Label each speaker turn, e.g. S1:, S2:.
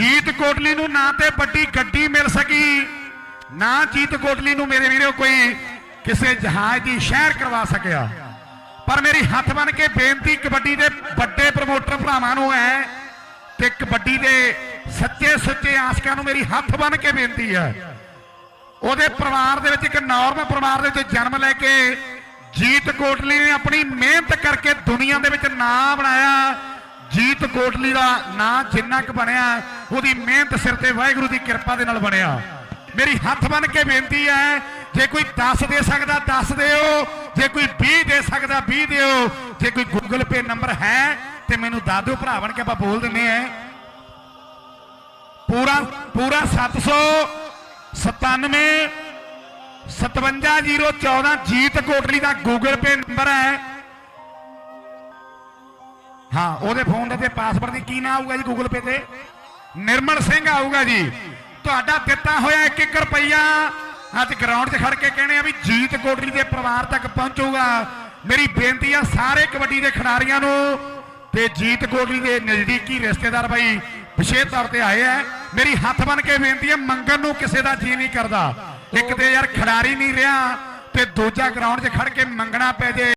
S1: ਜੀਤ ਕੋਟਲੀ ਨੂੰ ਨਾ ਤੇ ਵੱਡੀ ਗੱਡੀ ਮਿਲ ਸਕੀ, ਨਾ ਜੀਤ ਕੋਟਲੀ ਨੂੰ ਮੇਰੇ ਵੀਰੋ ਕੋਈ ਕਿਸੇ ਜਹਾਜ਼ ਦੀ ਸ਼ਹਿਰ ਕਰਵਾ ਸਕਿਆ। ਪਰ ਮੇਰੀ ਹੱਥ ਬਨ ਕੇ ਬੇਨਤੀ ਕਬੱਡੀ ਦੇ ਵੱਡੇ ਪ੍ਰਮੋਟਰ ਭਰਾਵਾਂ ਨੂੰ ਹੈ ਤੇ ਕਬੱਡੀ ਦੇ ਸੱਚੇ ਸੁੱਚੇ ਆਸ਼ਕਾਂ ਨੂੰ ਮੇਰੀ ਹੱਥ ਬਨ ਕੇ ਬੇਨਤੀ ਹੈ। ਉਹਦੇ ਪਰਿਵਾਰ ਦੇ ਵਿੱਚ ਇੱਕ ਨਾਰਮਲ ਪਰਿਵਾਰ ਦੇ ਵਿੱਚ ਜਨਮ ਲੈ ਕੇ ਜੀਤ ਕੋਟਲੀ ਨੇ ਆਪਣੀ ਮਿਹਨਤ ਕਰਕੇ ਦੁਨੀਆ ਦੇ ਵਿੱਚ ਨਾਂ ਬਣਾਇਆ। ਜੀਤ ਕੋਟਲੀ ਦਾ ਨਾਂ ਜਿੰਨਾ ਕੁ ਬਣਿਆ, ਉਹਦੀ ਮਿਹਨਤ ਸਿਰ ਤੇ ਵਾਹਿਗੁਰੂ ਦੀ ਕਿਰਪਾ ਦੇ ਨਾਲ ਬਣਿਆ। ਮੇਰੀ ਹੱਥ ਬੰਨ ਕੇ ਬੇਨਤੀ ਹੈ, ਜੇ ਕੋਈ 10 ਦੇ ਸਕਦਾ 10 ਦਿਓ। ਜੇ ਕੋਈ 20 ਦੇ ਸਕਦਾ 20 ਦਿਓ। ਜੇ ਕੋਈ ਗੂਗਲ ਪੇ ਨੰਬਰ ਹੈ, ਤੇ ਮੈਨੂੰ ਦੱਸ ਦਿਓ ਭਰਾ ਬਣ ਕੇ ਆਪਾਂ ਬੋਲ ਦਿੰਨੇ ਆ ਪੂਰਾ ਪੂਰਾ 797 57014 ਜੀਤ ਕੋਟਲੀ ਦਾ ਗੂਗਲ ਪੇ ਨੰਬਰ ਹੈ। ਹਾਂ, ਉਹਦੇ ਫੋਨ ਦੇ ਤੇ ਪਾਸਵਰਡ ਦੀ ਕੀ ਨਾਮ ਆਊਗਾ ਜੀ ਗੂਗਲ ਪੇ ਤੇ? ਨਿਰਮਲ ਸਿੰਘ ਆਊਗਾ ਜੀ। ਤੁਹਾਡਾ ਦਿੱਤਾ ਹੋਇਆ 1 ਰੁਪਈਆ। ਅੱਜ ਗਰਾਊਂਡ 'ਚ ਖੜ ਕੇ ਕਹਿੰਦੇ ਆ ਵੀ ਜੀਤ ਕੋਟਲੀ ਦੇ ਪਰਿਵਾਰ ਤੱਕ ਪਹੁੰਚੂਗਾ। ਮੇਰੀ ਬੇਨਤੀ ਆ ਸਾਰੇ ਕਬੱਡੀ ਦੇ ਖਿਡਾਰੀਆਂ ਨੂੰ ਤੇ ਜੀਤ ਕੋਟਲੀ ਦੇ ਨਜ਼ਦੀਕੀ ਰਿਸ਼ਤੇਦਾਰ ਬਾਈ ਵਿਸ਼ੇਸ਼ ਤੌਰ ਤੇ ਆਏ ਆ। ਮੇਰੀ ਹੱਥ ਬਨ ਕੇ ਬੇਨਤੀ ਹੈ ਮੰਗਣ ਨੂੰ ਕਿਸੇ ਦਾ ਜੀ ਨਹੀਂ ਕਰਦਾ। ਇੱਕ ਤੇ ਯਾਰ ਖਿਡਾਰੀ ਨਹੀਂ ਰਿਹਾ ਤੇ ਦੂਜਾ ਗਰਾਊਂਡ 'ਚ ਖੜ ਕੇ ਮੰਗਣਾ ਪੈ ਜੇ।